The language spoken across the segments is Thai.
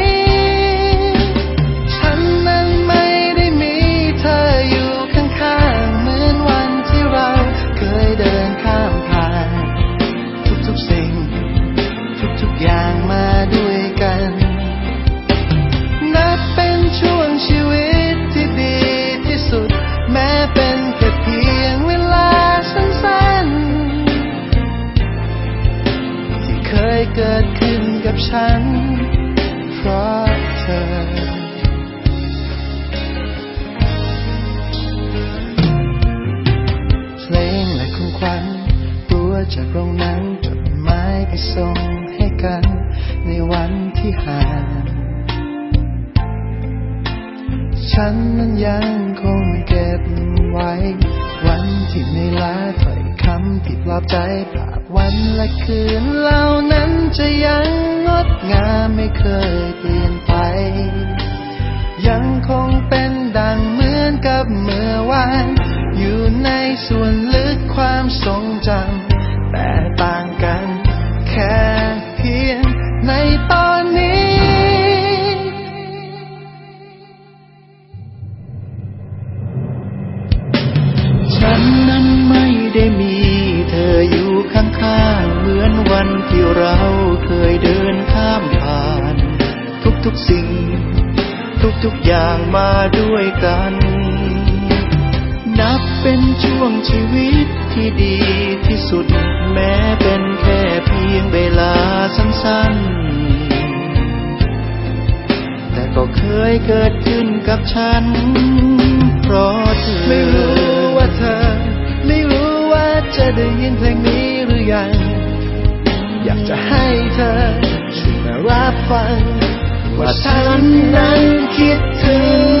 ้ เกิดขึ้นกับฉัน เพราะเธอ เพลงและของขวัญตัวจากโรงนังจดหมายไปส่งให้กัน ในวันที่ห่าง ฉันนั้นยังคงเก็บไว้ วันที่ในลาถ้อยคำที่ปลอบใจภาพวันและคืนเหล่านั้นจะยังงดงามไม่เคยเปลี่ยนไป ยังคงเป็นดังเหมือนกับเมื่อวาน อยู่ในส่วนลึกความทรงจำแต่ต่างกัน มาด้วยกัน นับเป็นช่วงชีวิตที่ดีที่สุด แม้เป็นแค่เพียงเวลาสั้นๆ แต่ก็เคยเกิดขึ้นกับฉัน เพราะเธอ ไม่รู้ว่าเธอ ไม่รู้ว่าจะได้ยินเพลงนี้หรือยัง อยากจะให้เธอช่วยมารับฟังว่าฉันนั้นคิด ถึ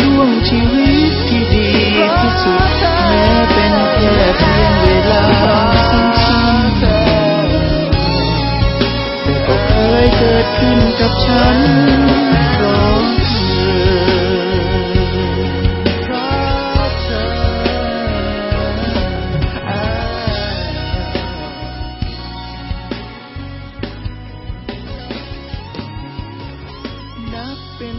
ช่วงชีวิตที่ดีที่สุดแม้เป็นแค่เพียงเวลาสั้นๆแต่ก็เคยเกิดขึ้นกับฉันเพราะเธอเพราะเธอนับเป็น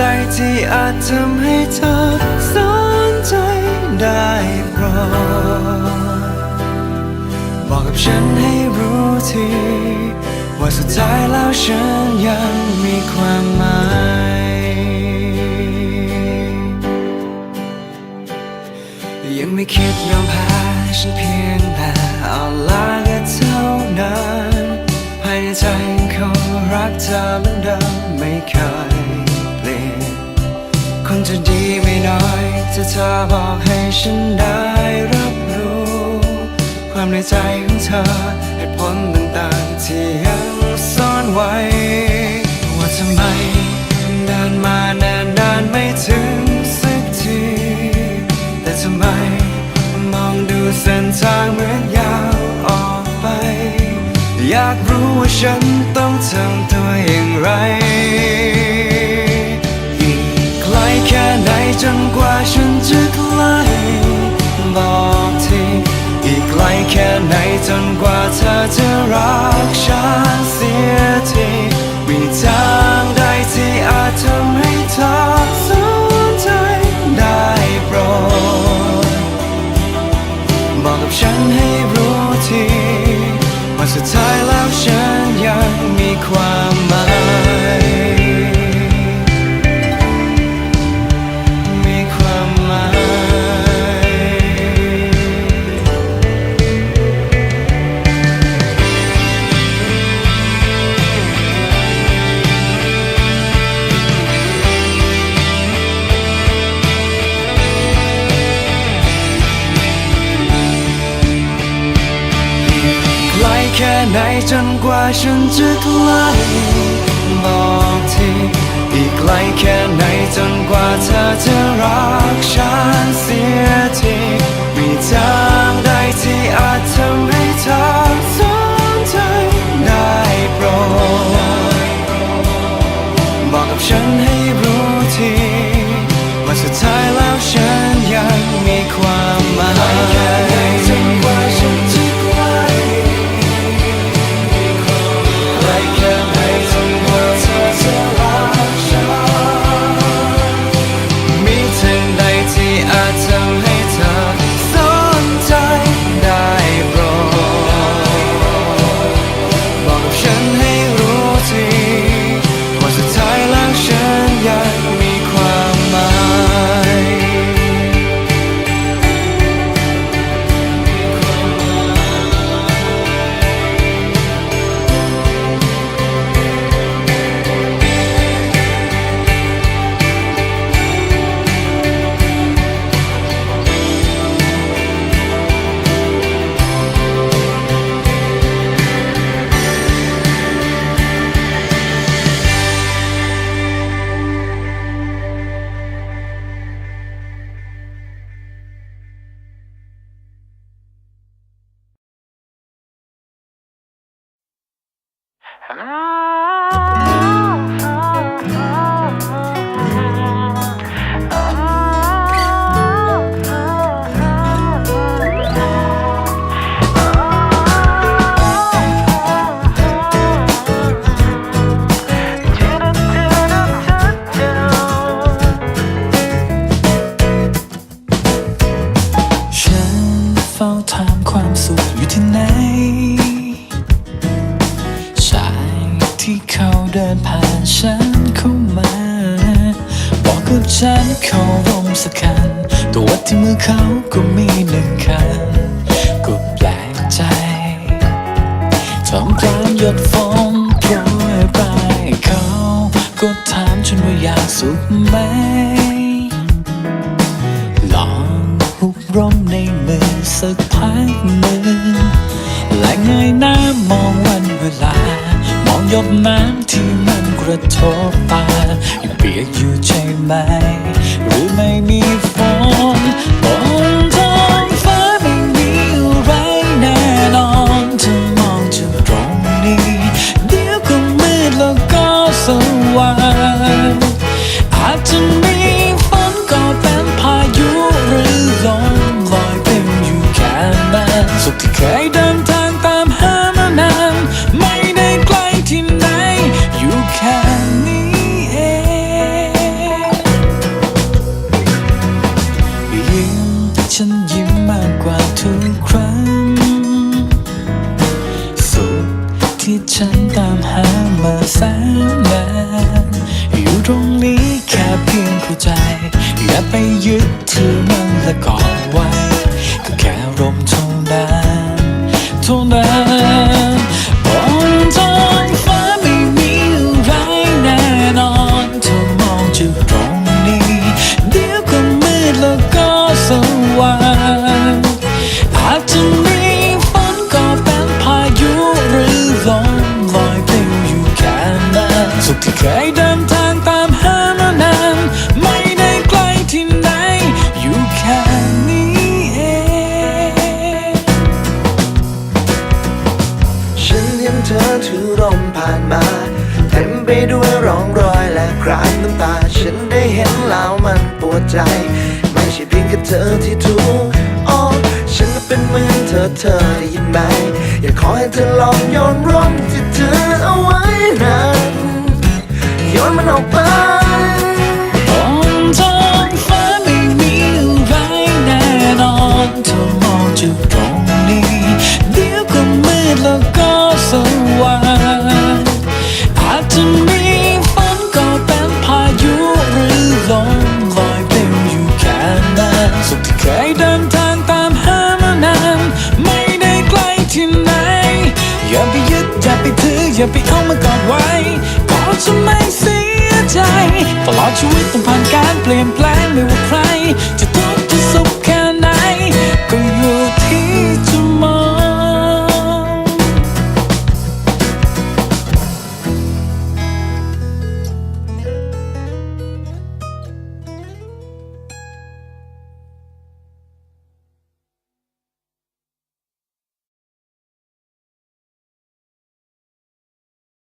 ด อาจทำให้เธอสนใจได้โปรดบอกกับฉันให้รู้ทีว่าสุดท้ายแล้วฉันยังมีความหมายยังไม่คิดยอมแพ้ฉันเพียงแต่เอาลาก็เท่านั้น ถ้าเธอบอกให้ฉันได้รับรู้ ความในใจของเธอเหตุผลต่างๆที่ยังซ่อนไว้ ว่าทำไมเดินมาแนานนานไม่ถึงสักที แต่ทำไมมองดูเส้นทางเหมือนยาวออกไป อยากรู้ว่าฉันต้องทำตัวอย่างไร แค่ไหนจนกว่าเธอจะรักฉันเสียทีมีทาร ฉันจะใกล้บอกทีอีกไกลแค่ไหนจนกว่าเธอจะรักฉันเสียที ฉั เขาก็มีหนึ่งคันก็แปลกใจทำกลางหยดฝนโปรยปลายเขาก็ถามฉันว่าอยากสุขไหม ลองหุบร่มในมือสักพักหนึ่งและเงยหน้ามองวันเวลา มองหยดน้ำที่มันกระทบตายังเปียกอยู่ใช่ไหม หรือไม่มีฝน มากกว่าทุกครั้ง สุขที่ฉันตามหามาแสนนานอยู่ตรงนี้แค่เพียงเข้าใจ อย่าไปยึดถือมันและกอดไว้ ก็แค่ลมเท่านั้นเท่านั้นบนท้องฟ้าไม่มีอะไรแน่นอนเธอมองจากตรง อถือร่มผ่านมา เต็มไปด้วยร่องรอยและคราบน้ำตา ฉันได้เห็นแล้วมันปวดใจ ไม่ใช่เพียงแค่เธอที่ถูกอ๋อฉันก็เป็นเหมือนเธอเธอได้ยินไหม อยากขอให้เธอลองโยนร่มที่เธอเอาไว้นั้นโยนมันออกไป อย่าไปเอามากอดไว้ก็จะไม่เสียใจ ตลอดชีวิตต้องผ่านการเปลี่ยนแปลงไม่ว่าใครจะ